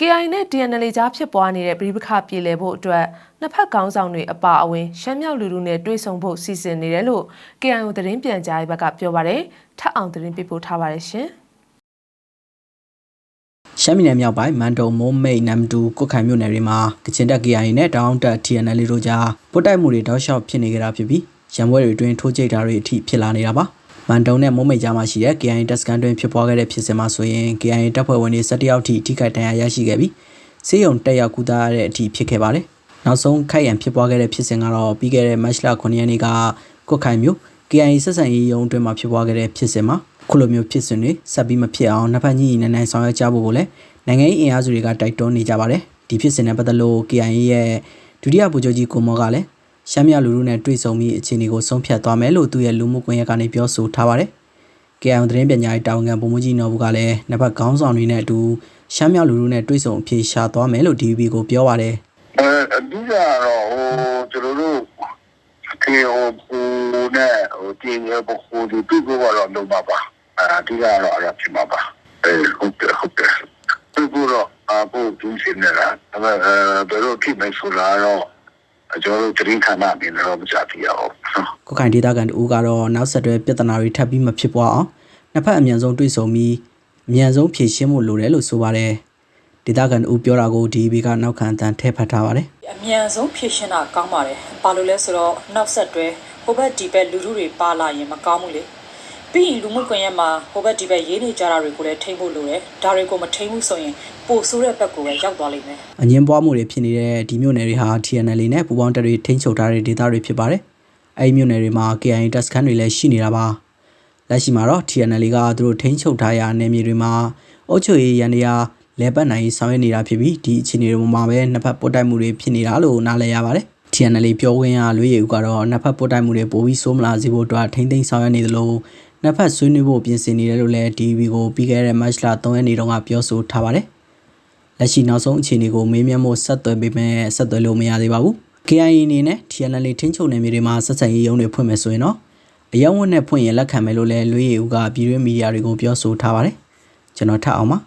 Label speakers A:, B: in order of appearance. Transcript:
A: KI နဲ့ DNL ကြားဖြစ်ပွားနေတဲ့ပြည်ပခပြည်လည်ဖို့အတွက်နှစ်ဖက်ကောင်းဆောင်တွေအပါအဝင်ရှမ်းမြောက်လူလူနဲ့တွေ့ဆုံဖို့စီစဉ်နေတယ်လို့ KIO သတင်းပြန်ကြားရေးဘက်ကပြောပါတယ်ထပ်အောင်သတင်းပေးပို့ထားပါတယ်ရှင်
B: ရှမ်းပြည်နယ်မြောက်ပိုင်းမန်တုံမိုးမိတ်နမ်တူကုတ်ခိုင်မြို့နယ်တွေမှာကချင်တပ် KIA နဲ့တောင်တက် TNL တို့ကြားပုတ်တိုက်မှုတွေတောက်လျှောက်ဖြစ်နေကြတာဖြစ်ပြီးရန်ပွဲတွေအတွင်းထိုးကြိတ်တာတွေအထိဖြစ်လာနေတာပါ မန်တုံနဲ့မိုးမိတ်ကြားမှာရှိတဲ့ KIA တပ်စခန်းတွင်ဖြစ်ပွားခဲ့တဲ့ဖြစ်စဉ်မှာဆိုရင် KIA တပ်ဖွဲ့ဝင်တွေ17ယောက်ထိထိခိုက်ဒဏ်ရာရရှိခဲ့ပြီးစေယုံတက်ရောက်ကူတာရတဲ့အထိဖြစ်ခဲ့ပါတယ်နောက်ဆုံးခိုက်ရန်ဖြစ်ပွားခဲ့တဲ့ဖြစ်စဉ်ကတော့ပြီးခဲ့တဲ့မတ်လ9ရက်နေ့ကကုတ်ခိုင်မြို့ KIA ဆက်ဆံရေးရုံးအတွင်းမှာဖြစ်ပွားခဲ့တဲ့ဖြစ်စဉ်မှာခုလိုမျိုးဖြစ်စဉ်တွေဆက်ပြီးမဖြစ်အောင်နှစ်ဖက်ညှိနှိုင်းနှိုင်းဆောင်ရွက်ကြဖို့ကိုလည်းနိုင်ငံရေးအင်အားစုတွေကတိုက်တွန်းနေကြပါတယ်ဒီဖြစ်စဉ်နဲ့ပတ်သက်လို့ KIA ရဲ့ဒုတိယဗိုလ်ချုပ်ကြီးကိုမော်ကလည်း ရှမ်းမြောက်လူထုနဲ့တွေ့ဆုံပြီးအခြေအနေကိုဆုံးဖြတ်သွားမယ်လို့သူရဲ့လူမှုကွန်ရက်ကနေပြောဆိုထားပါတယ် KIA သတင်းပညာရေးတာဝန်ခံဗိုလ်မှူးကြီးနော်ဘူးကလည်းနှစ်ဖက်ခေါင်းဆောင်တွေနဲ့အတူရှမ်းမြောက်လူထုနဲ့တွေ့ဆုံအဖြေရှာသွားမယ်လို့ DVB ကိုပြောပါတယ်
C: အဲအဓိကတော့ဟိုကျွန်တော်တို့ကေဟိုဟိုနဲ့ဟိုတင်ရပခုဒီပြကိုတော့လုံးပါပါအဲအဓိကတော့အဲ့ဒါဖြစ်မှာပါအဲဟုတ်တယ်ဟုတ်တယ်ပြကိုတော့အခုသူစင်းနေတာအဲဘယ်လိုဖြစ်မယ်ဆိုတာတော့ ကျွန်တော်တို့တရင်ခါနာနေတော့မကြပြရအောင်
B: ကိုခိုင်ဒေတာကန်တူကတော့နောက်ဆက်တွဲပြဿနာတွေထပ်ပြီးမဖြစ်ပွားအောင်နှစ်ဖက်အမြန်ဆုံးတွေ့ဆုံပြီးအမြန်ဆုံးဖြေရှင်းဖို့လိုတယ်လို့ဆိုပါတယ်ဒေတာကန်တူပြောတာကို DVB ကနောက်ခံအတန်ထည့်ဖတ်ထားပါတယ်
D: အမြန်ဆုံးဖြည့်ရှင်းတာကောင်းပါတယ်။ဘာလို့လဲဆိုတော့နောက်ဆက်တွဲဟိုဘက်ဒီဘက်လူလူတွေပါလာရင်မကောင်းဘူးလေ။ ပြီးရင်လူမှုကွန်ရက်မှာဟိုဘက်ဒီဘက်ရေးနေကြတာတွေကိုလည်းထိမ့်ဖို့လိုတယ်။ဒါတွေကိုမထိမ့်ဘူးဆိုရင်ပိုဆိုးတဲ့ဘက်ကိုပဲရောက်သွားလိမ့်မယ်။
B: အငင်းပွားမှုတွေဖြစ်နေတဲ့ဒီမြို့နယ်တွေဟာ TNL နဲ့ပူးပေါင်းတပ်တွေထိန်းချုပ်ထားတဲ့ဒေသတွေဖြစ်ပါတယ်။အဲဒီမြို့နယ်တွေမှာ KIA တပ်စခန်းတွေလည်းရှိနေတာပါ။လက်ရှိမှာတော့ TNL ကသူတို့ထိန်းချုပ်ထားရာနယ်မြေတွေမှာအုပ်ချုပ်ရေးရန်တရားလဲပတ်နိုင်ဆောင်ရွက်နေတာဖြစ်ပြီးဒီအခြေအနေတွေမှာပဲနှစ်ဖက်ပုတ်တိုက်မှုတွေဖြစ်နေတာလို့နားလည်ရပါတယ်။ TNL ပြောခွင့်ရလွေးရည်ဦးကတော့နှစ်ဖက်ပုတ်တိုက်မှုတွေပိုပြီးဆိုးမလာစေဖို့အတွက်ထိမ့်သိမ်းဆောင်ရွက်နေသလို နှစ်ဖက်ဆွေးနွေးဖို့ပြင်ဆင်နေတယ်လို့လည်း DVB ကိုပြီးခဲ့တဲ့ မတ်လ3ရက်နေ့တုန်းကပြောဆိုထားပါတယ်။လက်ရှိနောက်ဆုံးအခြေအနေကိုမေးမြန်းဖို့ဆက်သွယ်ပေးမယ်ဆက်သွယ်လို့မရသေးပါဘူး။ KIA အနေနဲ့ TNL ထင်းချုံနယ်မြေတွေမှာဆက်ဆံရေးရုံးတွေဖွင့်မယ်ဆိုရင်တော့အယောင်ဝတ်နဲ့ဖွင့်ရင်လက်ခံမယ်လို့လည်းလွေးရည်ဦးကပြည်တွင်းမီဒီယာတွေကိုပြောဆိုထားပါတယ်။ကျွန်တော်ထပ်အောင်ပါ